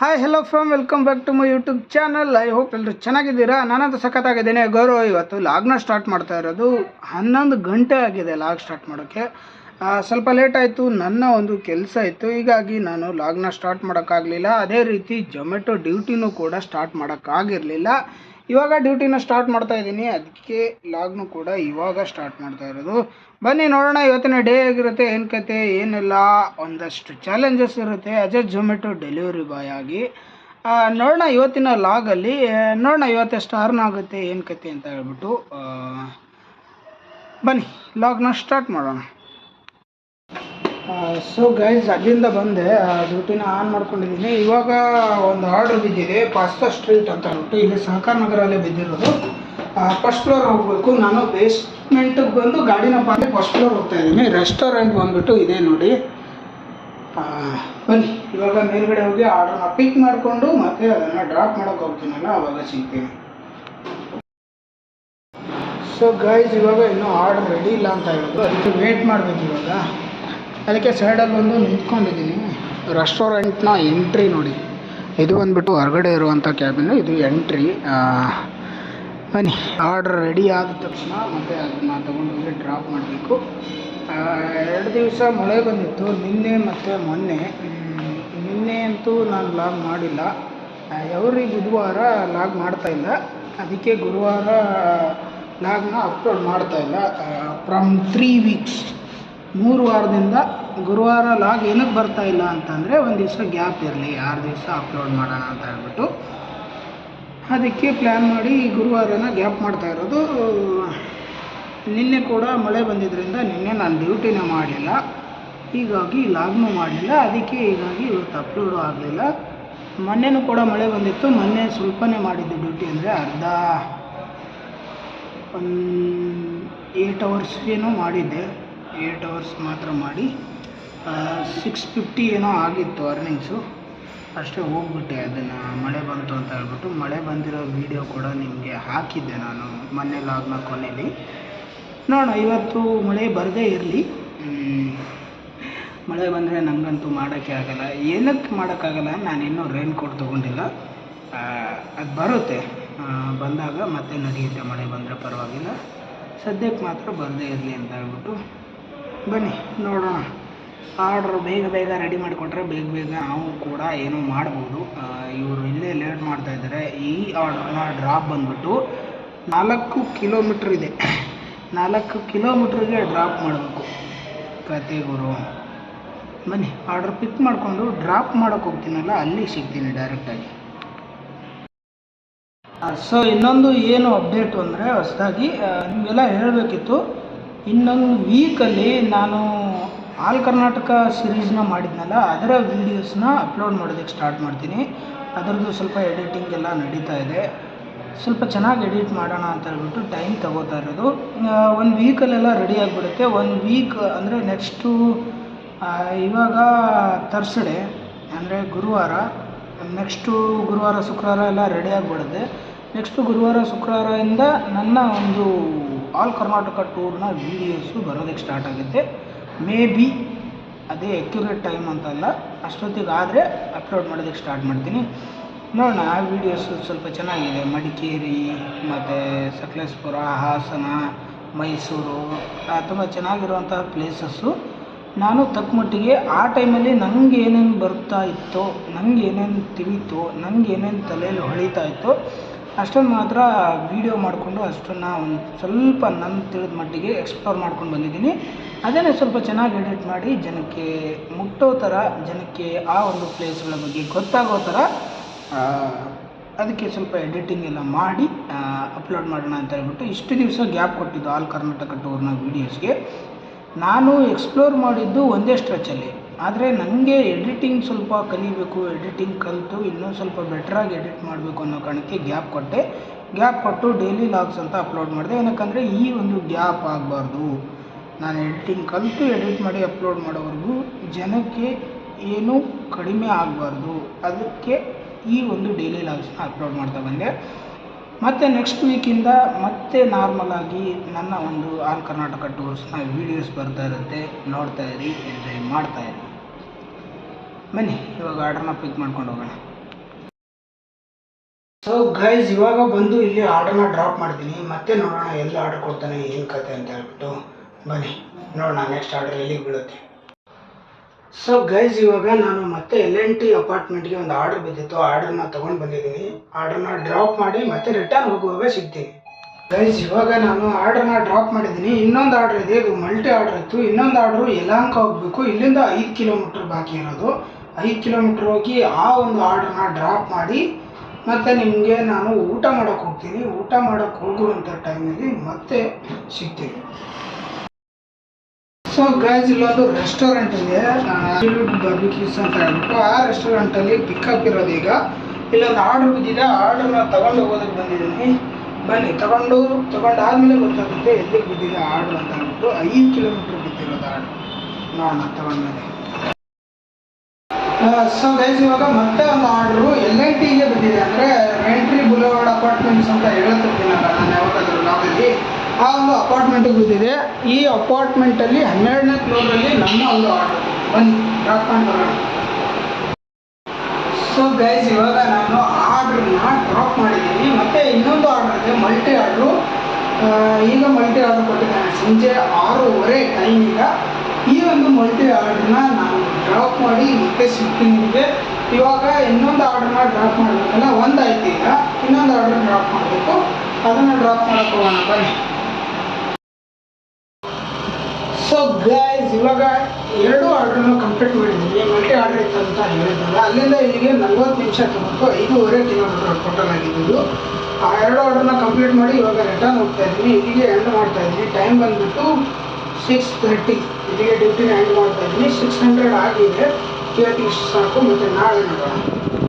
Hi hello from welcome back to my YouTube channel I hope ಎಲ್ಲರೂ ಚೆನ್ನಾಗಿದ್ದೀರಾ? ನಾನಂತೂ ಸಖತ್ತಾಗಿದ್ದೇನೆ. ಗೌರವ, ಇವತ್ತು ಲಾಗ್ನ ಸ್ಟಾರ್ಟ್ ಮಾಡ್ತಾ ಇರೋದು ಹನ್ನೊಂದು ಗಂಟೆ ಆಗಿದೆ ಲಾಗ್ ಸ್ಟಾರ್ಟ್ ಮಾಡೋಕ್ಕೆ. ಸ್ವಲ್ಪ ಲೇಟ್ ಆಯಿತು, ನನ್ನ ಒಂದು ಕೆಲಸ ಇತ್ತು. ಹೀಗಾಗಿ ನಾನು ಲಾಗ್ನ ಸ್ಟಾರ್ಟ್ ಮಾಡೋಕ್ಕಾಗಲಿಲ್ಲ. ಅದೇ ರೀತಿ ಜೊಮೆಟೊ ಡ್ಯೂಟಿನೂ ಕೂಡ ಸ್ಟಾರ್ಟ್ ಮಾಡೋಕ್ಕಾಗಿರಲಿಲ್ಲ. ಇವಾಗ ಡ್ಯೂಟಿನ ಸ್ಟಾರ್ಟ್ ಮಾಡ್ತಾ ಇದ್ದೀನಿ. ಅದಕ್ಕೆ ಲಾಗ್ನು ಕೂಡ ಇವಾಗ ಸ್ಟಾರ್ಟ್ ಮಾಡ್ತಾ ಇರೋದು. ಬನ್ನಿ ನೋಡೋಣ, ಇವತ್ತಿನ ಡೇ ಆಗಿರುತ್ತೆ ಏನು ಕತೆ, ಏನೆಲ್ಲ ಒಂದಷ್ಟು ಚಾಲೆಂಜಸ್ ಇರುತ್ತೆ. As a Zomato delivery boy ಆಗಿ ನೋಡೋಣ ಇವತ್ತಿನ ಲಾಗಲ್ಲಿ ನೋಡೋಣ ಇವತ್ತೆಷ್ಟು ಅರ್ನ್ ಆಗುತ್ತೆ, ಏನು ಕತೆ ಅಂತ ಹೇಳ್ಬಿಟ್ಟು. ಬನ್ನಿ, ಲಾಗ್ನ ಸ್ಟಾರ್ಟ್ ಮಾಡೋಣ. ಸೊ ಗೈಸ್ ಅಲ್ಲಿಂದ ಬಂದೆ. ಡ್ಯೂಟಿನ ಆನ್ ಮಾಡ್ಕೊಂಡಿದ್ದೀನಿ. ಇವಾಗ ಒಂದು ಆರ್ಡರ್ ಬಿದ್ದಿದೆ. ಪಾಸ್ತಾ ಸ್ಟ್ರೀಟ್ ಅಂತ ಅಂದ್ಬಿಟ್ಟು. ಇಲ್ಲಿ ಸಹಕಾರ ನಗರಲ್ಲೇ ಬಿದ್ದಿರೋದು. ಫಸ್ಟ್ ಫ್ಲೋರ್ ಹೋಗಬೇಕು. ನಾನು ಬೇಸ್ಮೆಂಟಿಗೆ ಬಂದು ಗಾಡಿನ ಪಾಡಿ ಫಸ್ಟ್ ಫ್ಲೋರ್ ಹೋಗ್ತಾ ಇದ್ದೀನಿ. ರೆಸ್ಟೋರೆಂಟ್ ಬಂದುಬಿಟ್ಟು ಇದೆ ನೋಡಿ. ಬನ್ನಿ. ಇವಾಗ ಮೇಲ್ಗಡೆ ಹೋಗಿ ಆರ್ಡ್ರನ್ನ ಪಿಕ್ ಮಾಡಿಕೊಂಡು ಮತ್ತೆ ಅದನ್ನು ಡ್ರಾಪ್ ಮಾಡೋಕೆ ಹೋಗ್ತೀನಲ್ಲ, ಅವಾಗ ಸಿಗ್ತೀನಿ. ಸೊ ಗೈಸ್ ಇವಾಗ ಇನ್ನೂ ಆರ್ಡರ್ ರೆಡಿ ಇಲ್ಲ ಅಂತ ಹೇಳಿದ್ರು. ಅದಕ್ಕೆ ವೇಟ್ ಮಾಡಬೇಕು ಇವಾಗ. ಅದಕ್ಕೆ ಸೈಡಲ್ಲಿ ಬಂದು ನಿಂತ್ಕೊಂಡಿದ್ದೀನಿ. ರೆಸ್ಟೋರೆಂಟ್ನ ಎಂಟ್ರಿ ನೋಡಿ. ಇದು ಬಂದ್ಬಿಟ್ಟು ಹೊರಗಡೆ ಇರುವಂಥ ಕ್ಯಾಬಿನ್ ಇದು ಎಂಟ್ರಿ ಬನ್ನಿ. ಆರ್ಡರ್ ರೆಡಿ ಆದ ತಕ್ಷಣ ಮತ್ತೆ ಅದನ್ನು ತೊಗೊಂಡೋಗಿ ಡ್ರಾಪ್ ಮಾಡಬೇಕು. ಎರಡು ದಿವಸ ಮಳೆ ಬಂದಿತ್ತು. ನಿನ್ನೆ ಮತ್ತು ಮೊನ್ನೆ. ನಿನ್ನೆ ಅಂತೂ ನಾನು ಲಾಗ್ ಮಾಡಿಲ್ಲ. ಎವ್ರಿ ಬುಧವಾರ ಲಾಗ್ ಮಾಡ್ತಾ ಇಲ್ಲ. ಅದಕ್ಕೆ ಗುರುವಾರ ಲಾಗ್ನ ಅಪ್ಲೋಡ್ ಮಾಡ್ತಾ ಇಲ್ಲ. ಫ್ರಮ್ ತ್ರೀ ವೀಕ್ಸ್ ಮೂರು ವಾರದಿಂದ ಗುರುವಾರ ಲಾಗ್ ಏನಕ್ಕೆ ಬರ್ತಾ ಇಲ್ಲ ಅಂತಂದರೆ ಒಂದು ದಿವಸ ಗ್ಯಾಪ್ ಇರಲಿ, ಆರು ದಿವಸ ಅಪ್ಲೋಡ್ ಮಾಡೋಣ ಅಂತ ಹೇಳ್ಬಿಟ್ಟು. ಅದಕ್ಕೆ ಪ್ಲ್ಯಾನ್ ಮಾಡಿ ಈ ಗುರುವಾರನ ಗ್ಯಾಪ್ ಮಾಡ್ತಾ ಇರೋದು. ನಿನ್ನೆ ಕೂಡ ಮಳೆ ಬಂದಿದ್ದರಿಂದ ನಿನ್ನೆ ನಾನು ಡ್ಯೂಟಿನೇ ಮಾಡಲಿಲ್ಲ. ಹೀಗಾಗಿ ಲಾಗ್ನೂ ಮಾಡಲಿಲ್ಲ. ಅದಕ್ಕೆ ಹೀಗಾಗಿ ಇವತ್ತು ಅಪ್ಲೋಡು ಆಗಲಿಲ್ಲ. ಮೊನ್ನೆನೂ ಕೂಡ ಮಳೆ ಬಂದಿತ್ತು. ಮೊನ್ನೆ ಸ್ವಲ್ಪನೇ ಮಾಡಿದ್ದು ಡ್ಯೂಟಿ ಅಂದರೆ ಅರ್ಧ ಒಂದು ಏಯ್ಟ್ ಅವರ್ಸ್ ಏನೋ ಮಾಡಿದ್ದೆ. ಏಯ್ಟ್ ಅವರ್ಸ್ ಮಾತ್ರ ಮಾಡಿ ಸಿಕ್ಸ್ ಫಿಫ್ಟಿ ಏನೋ ಆಗಿತ್ತು ಅರ್ನಿಂಗ್ಸು ಅಷ್ಟೇ ಹೋಗ್ಬಿಟ್ಟೆ, ಅದನ್ನು ಮಳೆ ಬಂತು ಅಂತ ಹೇಳ್ಬಿಟ್ಟು, ಮಳೆ ಬಂದಿರೋ ವೀಡಿಯೋ ಕೂಡ ನಿಮಗೆ ಹಾಕಿದ್ದೆ ನಾನು ಮೊನ್ನೆ ಲಾಗ್ನ ಕೊನೆಯಲ್ಲಿ ನೋಡೋಣ, ಇವತ್ತು ಮಳೆ ಬರದೇ ಇರಲಿ. ಮಳೆ ಬಂದರೆ ನನಗಂತೂ ಮಾಡೋಕ್ಕೆ ಆಗಲ್ಲ. ಏನಕ್ಕೆ ಮಾಡೋಕ್ಕಾಗಲ್ಲ ನಾನಿನ್ನೂ ರೈನ್ ಕೋಟ್ ತೊಗೊಂಡಿಲ್ಲ. ಅದು ಬರುತ್ತೆ. ಬಂದಾಗ ಮತ್ತೆ ನಡೆಯುತ್ತೆ ಮಳೆ ಬಂದರೆ ಪರವಾಗಿಲ್ಲ. ಸದ್ಯಕ್ಕೆ ಮಾತ್ರ ಬರದೇ ಇರಲಿ ಅಂತ ಹೇಳ್ಬಿಟ್ಟು ಬನ್ನಿ, ನೋಡೋಣ. ಆರ್ಡ್ರ್ ಬೇಗ ಬೇಗ ರೆಡಿ ಮಾಡಿಕೊಟ್ರೆ ಬೇಗ ಬೇಗ ನಾವು ಕೂಡ ಏನೋ ಮಾಡ್ಬೋದು. ಇವರು ಇಲ್ಲೇ ಲೇಟ್ ಮಾಡ್ತಾ ಇದ್ದಾರೆ. ಈ ಆರ್ಡ್ರನ್ನ ಡ್ರಾಪ್ ಬಂದ್ಬಿಟ್ಟು ನಾಲ್ಕು ಕಿಲೋಮೀಟ್ರ್ ಇದೆ. ನಾಲ್ಕು ಕಿಲೋಮೀಟ್ರಿಗೆ ಡ್ರಾಪ್ ಮಾಡಬೇಕು. ಕತೆ ಗುರು. ಬನ್ನಿ ಆರ್ಡ್ರ್ ಪಿಕ್ ಮಾಡಿಕೊಂಡು ಡ್ರಾಪ್ ಮಾಡೋಕೆ ಹೋಗ್ತೀನಲ್ಲ, ಅಲ್ಲಿ ಸಿಗ್ತೀನಿ ಡೈರೆಕ್ಟಾಗಿ ಸೊ ಇನ್ನೊಂದು ಏನು ಅಪ್ಡೇಟು ಅಂದರೆ ಹೊಸದಾಗಿ ನಿಮಗೆಲ್ಲ ಹೇಳಬೇಕಿತ್ತು. ಇನ್ನೊಂದು ವೀಕಲ್ಲಿ ನಾನು ಆಲ್ ಕರ್ನಾಟಕ ಸಿರೀಸ್ನ ಮಾಡಿದ್ನಲ್ಲ, ಅದರ ವೀಡಿಯೋಸ್ನ ಅಪ್ಲೋಡ್ ಮಾಡೋದಕ್ಕೆ ಸ್ಟಾರ್ಟ್ ಮಾಡ್ತೀನಿ. ಅದರದ್ದು ಸ್ವಲ್ಪ ಎಡಿಟಿಂಗ್ ಎಲ್ಲ ನಡೀತಾ ಇದೆ. ಸ್ವಲ್ಪ ಚೆನ್ನಾಗಿ ಎಡಿಟ್ ಮಾಡೋಣ ಅಂತ ಹೇಳ್ಬಿಟ್ಟು ಟೈಮ್ ತಗೋತಾ ಇರೋದು. ಒಂದು ವೀಕಲ್ಲೆಲ್ಲ ರೆಡಿ ಆಗಿಬಿಡುತ್ತೆ. ಒಂದು ವೀಕ್ ಅಂದರೆ ನೆಕ್ಸ್ಟು ಇವಾಗ ತರ್ಸ್ಡೇ ಅಂದರೆ ಗುರುವಾರ ನೆಕ್ಸ್ಟು ಗುರುವಾರ, ಶುಕ್ರವಾರ ಎಲ್ಲ ರೆಡಿ ಆಗಿಬಿಡುತ್ತೆ. ನೆಕ್ಸ್ಟು ಗುರುವಾರ, ಶುಕ್ರವಾರದಿಂದ ನನ್ನ ಒಂದು ಆಲ್ ಕರ್ನಾಟಕ ಟೂರ್ನ ವೀಡಿಯೋಸು ಬರೋದಕ್ಕೆ ಸ್ಟಾರ್ಟ್ ಆಗುತ್ತೆ. ಮೇ ಬಿ ಅದೇ ಎಕ್ಯುರೇಟ್ ಟೈಮ್ ಅಂತಲ್ಲ ಅಷ್ಟೊತ್ತಿಗೆ ಆದರೆ ಅಪ್ಲೋಡ್ ಮಾಡೋದಕ್ಕೆ ಸ್ಟಾರ್ಟ್ ಮಾಡ್ತೀನಿ. ನೋಡೋಣ, ಆ ವೀಡಿಯೋಸು ಸ್ವಲ್ಪ ಚೆನ್ನಾಗಿದೆ. ಮಡಿಕೇರಿ, ಮತ್ತು ಸಕಲೇಶ್ಪುರ, ಹಾಸನ, ಮೈಸೂರು ತುಂಬ ಚೆನ್ನಾಗಿರುವಂಥ ಪ್ಲೇಸಸ್ಸು ನಾನು ತಕ್ಕ ಮಟ್ಟಿಗೆ ಆ ಟೈಮಲ್ಲಿ ನನಗೆ ಏನೇನು ಬರ್ತಾ ಇತ್ತೋ ನನಗೆ ಏನೇನು ತಿಳಿತೋ ನನಗೆ ಏನೇನು ತಲೆಯಲ್ಲಿ ಹೊಳಿತಾ ಇತ್ತೋ ಅಷ್ಟನ್ನು ಮಾತ್ರ ವೀಡಿಯೋ ಮಾಡಿಕೊಂಡು ಅಷ್ಟನ್ನು ಒಂದು ಸ್ವಲ್ಪ ನನ್ನ ತಿಳಿದ ಮಟ್ಟಿಗೆ ಎಕ್ಸ್ಪ್ಲೋರ್ ಮಾಡ್ಕೊಂಡು ಬಂದಿದ್ದೀನಿ. ಅದನ್ನೇ ಸ್ವಲ್ಪ ಚೆನ್ನಾಗಿ ಎಡಿಟ್ ಮಾಡಿ ಜನಕ್ಕೆ ಮುಟ್ಟೋ ಥರ ಜನಕ್ಕೆ ಆ ಒಂದು ಪ್ಲೇಸ್ಗಳ ಬಗ್ಗೆ ಗೊತ್ತಾಗೋ ಥರ ಅದಕ್ಕೆ ಸ್ವಲ್ಪ ಎಡಿಟಿಂಗ್ ಎಲ್ಲ ಮಾಡಿ ಅಪ್ಲೋಡ್ ಮಾಡೋಣ ಅಂತ ಹೇಳ್ಬಿಟ್ಟು ಇಷ್ಟು ದಿವಸ ಗ್ಯಾಪ್ ಕೊಟ್ಟಿದ್ದು ಆಲ್ ಕರ್ನಾಟಕ ಟೂರ್ನ ವೀಡಿಯೋಸ್ಗೆ ನಾನು ಎಕ್ಸ್ಪ್ಲೋರ್ ಮಾಡಿದ್ದು ಒಂದೇ ಸ್ಟ್ರೆಚಲ್ಲಿ ಆದರೆ ನನಗೆ ಎಡಿಟಿಂಗ್ ಸ್ವಲ್ಪ ಕಲಿಬೇಕು ಎಡಿಟಿಂಗ್ ಕಲಿತು ಇನ್ನೂ ಸ್ವಲ್ಪ ಬೆಟ್ರಾಗಿ ಎಡಿಟ್ ಮಾಡಬೇಕು ಅನ್ನೋ ಕಾರಣಕ್ಕೆ ಗ್ಯಾಪ್ ಕೊಟ್ಟೆ. ಗ್ಯಾಪ್ ಕೊಟ್ಟು ಡೈಲಿ ಲಾಗ್ಸ್ ಅಂತ ಅಪ್ಲೋಡ್ ಮಾಡಿದೆ. ಏನಕ್ಕಂದರೆ ಈ ಒಂದು ಗ್ಯಾಪ್ ಆಗಬಾರ್ದು. ನಾನು ಎಡಿಟಿಂಗ್ ಕಲಿತು ಎಡಿಟ್ ಮಾಡಿ ಅಪ್ಲೋಡ್ ಮಾಡೋವರೆಗೂ ಜನಕ್ಕೆ ಏನೂ ಕಡಿಮೆ ಆಗಬಾರ್ದು. ಅದಕ್ಕೆ ಈ ಒಂದು ಡೈಲಿ ಲಾಗ್ಸ್ನ ಅಪ್ಲೋಡ್ ಮಾಡ್ತಾ ಬಂದೆ. ಮತ್ತು ನೆಕ್ಸ್ಟ್ ವೀಕಿಂದ ಮತ್ತೆ ನಾರ್ಮಲಾಗಿ ನನ್ನ ಒಂದು ಆಲ್ ಕರ್ನಾಟಕ ಟೂರ್ಸ್ನ ವೀಡಿಯೋಸ್ ಬರ್ತಾ ಇರುತ್ತೆ. ನೋಡ್ತಾ ಇರಿ ಎಂಜಾಯ್ ಮಾಡ್ತಾ ಇರಿ. ಬನ್ನಿ, ಇವಾಗ ಆರ್ಡರ್ನ ಪಿಕ್ ಮಾಡ್ಕೊಂಡು ಹೋಗೋಣ. ಸೊ ಗೈಸ್ ಇವಾಗ ಬಂದು ಇಲ್ಲಿ ಆರ್ಡರ್ನ ಡ್ರಾಪ್ ಮಾಡ್ತೀನಿ. ಮತ್ತೆ ನೋಡೋಣ ಎಲ್ಲಿ ಆರ್ಡರ್ ಕೊಡ್ತಾನೆ, ಏನು ಕತೆ ಅಂತ ಹೇಳ್ಬಿಟ್ಟು ಬನ್ನಿ. ನೋಡೋಣ ನೆಕ್ಸ್ಟ್ ಆರ್ಡರ್ ಎಲ್ಲಿಗೆ ಬೀಳುತ್ತೆ. ಸೊ ಗೈಸ್ ಇವಾಗ ನಾನು ಮತ್ತೆ ಎಲ್ ಎನ್ ಟಿ ಅಪಾರ್ಟ್ಮೆಂಟ್ಗೆ ಒಂದು ಆರ್ಡರ್ ಬಿದ್ದಿತ್ತು. ಆರ್ಡರ್ನ ತೊಗೊಂಡು ಬಂದಿದ್ದೀನಿ. ಆರ್ಡರ್ನ ಡ್ರಾಪ್ ಮಾಡಿ ಮತ್ತೆ ರಿಟರ್ನ್ ಹೋಗುವಾಗ ಸಿಗ್ತೀನಿ. ಗೈಸ್ ಇವಾಗ ನಾನು ಆರ್ಡರ್ನ ಡ್ರಾಪ್ ಮಾಡಿದ್ದೀನಿ. ಇನ್ನೊಂದು ಆರ್ಡರ್ ಇದೆ. ಇದು ಮಲ್ಟಿ ಆರ್ಡರ್ ಇತ್ತು. ಇನ್ನೊಂದು ಆರ್ಡರು ಯಲಾಂಕ ಹೋಗಬೇಕು. ಇಲ್ಲಿಂದ ಐದು ಕಿಲೋಮೀಟ್ರ್ ಬಾಕಿ ಇರೋದು. ಐದು ಕಿಲೋಮೀಟ್ರ್ ಹೋಗಿ ಆ ಒಂದು ಆರ್ಡ್ರನ್ನ ಡ್ರಾಪ್ ಮಾಡಿ, ಮತ್ತು ನಿಮಗೆ ನಾನು ಊಟ ಮಾಡೋಕ್ಕೆ ಹೋಗ್ತೀನಿ. ಊಟ ಮಾಡೋಕ್ಕೆ ಹೋಗುವಂಥ ಟೈಮಲ್ಲಿ ಮತ್ತೆ ಸಿಗ್ತೀನಿ. ಸೊ ಗೈಸ್ ಇಲ್ಲೊಂದು ರೆಸ್ಟೋರೆಂಟ್ ಇದೆ. ಬರ್ಬಿಕ್ಯೂಸ್ ಅಂತ ಹೇಳ್ಬಿಟ್ಟು ಆ ರೆಸ್ಟೋರೆಂಟಲ್ಲಿ ಪಿಕಪ್ ಇರೋದು ಈಗ. ಇಲ್ಲೊಂದು ಆರ್ಡ್ರ್ ಬಿದ್ದಿದೆ. ಆರ್ಡ್ರನ್ನ ತಗೊಂಡು ಹೋಗೋದಕ್ಕೆ ಬಂದಿದ್ದೀನಿ. ಬನ್ನಿ, ತಗೊಂಡು, ತಗೊಂಡಾದ್ಮೇಲೆ ಗೊತ್ತಾಗುತ್ತೆ ಎಲ್ಲಿಗೆ ಬಿದ್ದಿದೆ ಆರ್ಡ್ರ್ ಅಂತ ಹೇಳ್ಬಿಟ್ಟು. ಐದು ಕಿಲೋಮೀಟ್ರ್ ಬಿದ್ದಿರೋದು ಆರ್ಡ್ರ್ ನೋಡೋಣ ತಗೊಂಡ್ಮೇಲೆ. ಸೊ ಗೈಸ್ ಇವಾಗ ಮತ್ತೆ ಒಂದು ಆರ್ಡ್ರು ಎಲ್ ಐ ಟಿಗೆ ಬಂದಿದೆ ಅಂದರೆ ರೆಂಟ್ರಿ ಬುಲವಾರ್ಡ್ ಅಪಾರ್ಟ್ಮೆಂಟ್ಸ್ ಅಂತ ಹೇಳ್ತಿರ್ತೀನಲ್ಲ ನಾನು ಯಾವಾಗಾದ್ರೂ ನಾವಲ್ಲಿ. ಆ ಒಂದು ಅಪಾರ್ಟ್ಮೆಂಟಿಗೆ ಬಂದಿದೆ. ಈ ಅಪಾರ್ಟ್ಮೆಂಟಲ್ಲಿ ಹನ್ನೆರಡನೇ ಫ್ಲೋರಲ್ಲಿ ನಮ್ಮ ಒಂದು ಆರ್ಡ್ರು ಒಂದು ಡ್ರಾಪ್ ಬರೋಣ ಸೊ ಗೈಸ್ ಇವಾಗ ನಾನು ಆರ್ಡ್ರನ್ನ ಡ್ರಾಪ್ ಮಾಡಿದ್ದೀನಿ. ಮತ್ತು ಇನ್ನೊಂದು ಆರ್ಡ್ರ್ ಇದೆ ಮಲ್ಟಿ ಆರ್ಡ್ರು ಈಗ ಮಲ್ಟಿ ಆರ್ಡ್ರ್ ಕೊಟ್ಟಿದ್ದಾನೆ. ಸಂಜೆ ಆರೂವರೆ ಟೈಮ್ ಈಗ. ಈ ಒಂದು ಮಲ್ಟಿ ಆರ್ಡ್ರನ್ನ ನಾನು ಡ್ರಾಪ್ ಮಾಡಿ ಮತ್ತೆ ನಿಮಗೆ ಇವಾಗ ಇನ್ನೊಂದು ಆರ್ಡ್ರನ್ನ ಡ್ರಾಪ್ ಮಾಡಬೇಕಲ್ಲ, ಒಂದು ಆಯ್ತು ಈಗ, ಇನ್ನೊಂದು ಆರ್ಡ್ರ್ ಡ್ರಾಪ್ ಮಾಡಬೇಕು. ಅದನ್ನು ಡ್ರಾಪ್ ಮಾಡಕ್ಕೆ ಹೋಗೋಣ, ಬನ್ನಿ. ಸೊ ಗೈಸ್ ಇವಾಗ ಎರಡು ಆರ್ಡ್ರನ್ನು ಕಂಪ್ಲೀಟ್ ಮಾಡಿದ್ದೀನಿ ಮಲ್ಟಿ ಆರ್ಡರ್ ಇತ್ತು ಅಂತ ಹೇಳಿದ್ನಲ್ಲ, ಅಲ್ಲಿಂದ ಇಲ್ಲಿಗೆ ನಲ್ವತ್ತು ನಿಮಿಷ ತಗೊಂಡು ಐದೂವರೆ ಕಿಲೋಮೀಟರ್ ಟೋಟಲ್ ಆಗಿದ್ದು, ಆ ಎರಡು ಆರ್ಡ್ರನ್ನ ಕಂಪ್ಲೀಟ್ ಮಾಡಿ ಇವಾಗ ರಿಟರ್ನ್ ಹೋಗ್ತಾ ಇದ್ದೀನಿ ಇಲ್ಲಿಗೆ ಎಂಡ್ ಮಾಡ್ತಾ ಇದ್ದೀನಿ ಟೈಮ್ ಬಂದುಬಿಟ್ಟು ಸಿಕ್ಸ್ ತರ್ಟಿ ಇಲ್ಲಿಗೆ ಡ್ಯೂಟಿನ ಆ್ಯಂಡ್ ಮಾಡ್ತಾ ಇದ್ದೀನಿ. ಸಿಕ್ಸ್ ಹಂಡ್ರೆಡ್ ಆಗಿದೆ ಇವತ್ತಿಗೆ ಸಾಕು, ಮತ್ತು ನಾಳೆ ನೋಡೋಣ.